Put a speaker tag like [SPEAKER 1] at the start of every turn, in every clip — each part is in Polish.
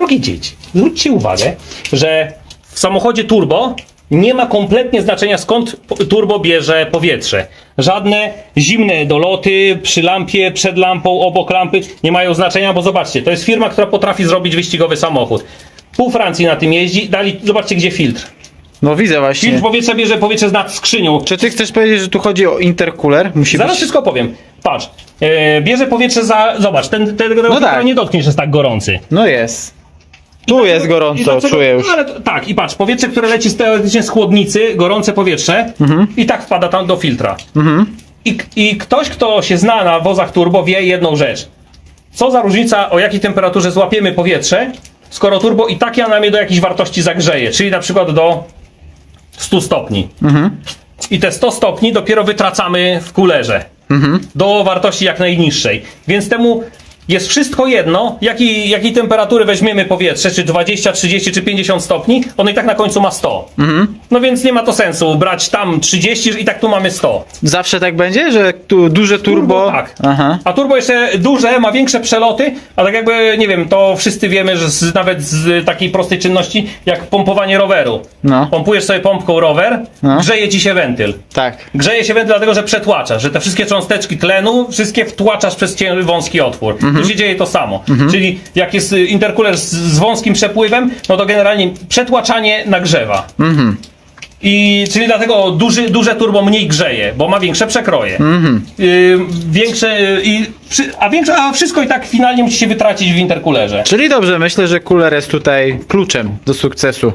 [SPEAKER 1] Drogie dzieci, zwróćcie uwagę, że w samochodzie turbo nie ma kompletnie znaczenia skąd turbo bierze powietrze. Żadne zimne doloty przy lampie, przed lampą, obok lampy nie mają znaczenia, bo zobaczcie, to jest firma, która potrafi zrobić wyścigowy samochód. Pół Francji na tym jeździ, dali, zobaczcie gdzie filtr.
[SPEAKER 2] No widzę właśnie.
[SPEAKER 1] Filtr powietrza bierze powietrze z nad skrzynią.
[SPEAKER 2] Czy ty chcesz powiedzieć, że tu chodzi o intercooler? Musi
[SPEAKER 1] Zaraz
[SPEAKER 2] być...
[SPEAKER 1] wszystko powiem. Patrz, e, bierze powietrze za, zobacz, ten, ten, tego filtra
[SPEAKER 2] tak.
[SPEAKER 1] nie dotkniesz, jest tak gorący.
[SPEAKER 2] No jest. Tu jest
[SPEAKER 1] I
[SPEAKER 2] gorąco, czuję już.
[SPEAKER 1] No ale to, tak, i patrz, powietrze, które leci z, teoretycznie z chłodnicy, gorące powietrze,
[SPEAKER 2] Mhm.
[SPEAKER 1] i tak wpada tam do filtra. I, I ktoś, kto się zna na wozach turbo, wie jedną rzecz. Co za różnica, o jakiej temperaturze złapiemy powietrze, skoro turbo i tak ja nam je do jakiejś wartości zagrzeje, czyli na przykład do 100 stopni.
[SPEAKER 2] Mhm.
[SPEAKER 1] I te 100 stopni dopiero wytracamy w kulerze.
[SPEAKER 2] Mhm.
[SPEAKER 1] Do wartości jak najniższej. Więc temu jest wszystko jedno, jakiej, jakiej temperatury weźmiemy powietrze, czy 20, 30, czy 50 stopni, ono i tak na końcu ma 100.
[SPEAKER 2] Mhm.
[SPEAKER 1] No więc nie ma to sensu brać tam 30 i tak tu mamy 100.
[SPEAKER 2] Zawsze tak będzie, że tu duże turbo...
[SPEAKER 1] tak.
[SPEAKER 2] Aha.
[SPEAKER 1] A turbo jeszcze duże, ma większe przeloty, a tak jakby, nie wiem, to wszyscy wiemy, że z, nawet z takiej prostej czynności, jak pompowanie roweru.
[SPEAKER 2] No.
[SPEAKER 1] Pompujesz sobie pompką rower,
[SPEAKER 2] No.
[SPEAKER 1] grzeje ci się wentyl.
[SPEAKER 2] Tak.
[SPEAKER 1] Grzeje się wentyl dlatego, że przetłaczasz, że te wszystkie cząsteczki tlenu, wszystkie wtłaczasz przez cię wąski otwór. Tu się dzieje to samo. Czyli jak jest y, intercooler z, z wąskim przepływem, no to generalnie przetłaczanie nagrzewa. I czyli dlatego duży, duże turbo mniej grzeje, bo ma większe przekroje. Y, większe y, i przy, a większe, a wszystko i tak finalnie musi się wytracić w intercoolerze.
[SPEAKER 2] Czyli dobrze, myślę, że cooler jest tutaj kluczem do sukcesu.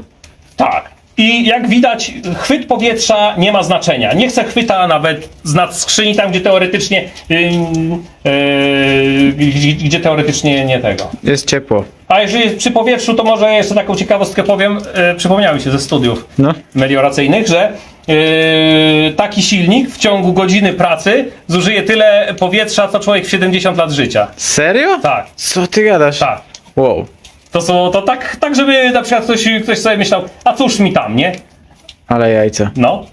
[SPEAKER 1] Tak. I jak widać, chwyt powietrza nie ma znaczenia. Nie chcę chwyta nawet z nad skrzyni, tam gdzie teoretycznie, yy, yy, gdzie, gdzie teoretycznie nie tego.
[SPEAKER 2] Jest ciepło.
[SPEAKER 1] A jeżeli jest przy powietrzu, to może jeszcze taką ciekawostkę powiem. Yy, przypomniały się ze studiów
[SPEAKER 2] No.
[SPEAKER 1] melioracyjnych, że yy, taki silnik w ciągu godziny pracy zużyje tyle powietrza, co człowiek w 70 lat życia.
[SPEAKER 2] Serio?
[SPEAKER 1] Tak,
[SPEAKER 2] Co ty gadasz?
[SPEAKER 1] tak.
[SPEAKER 2] Wow.
[SPEAKER 1] To, są, to tak, tak, żeby na przykład ktoś, ktoś sobie myślał, a cóż mi tam, nie?
[SPEAKER 2] Ale jajca.
[SPEAKER 1] No.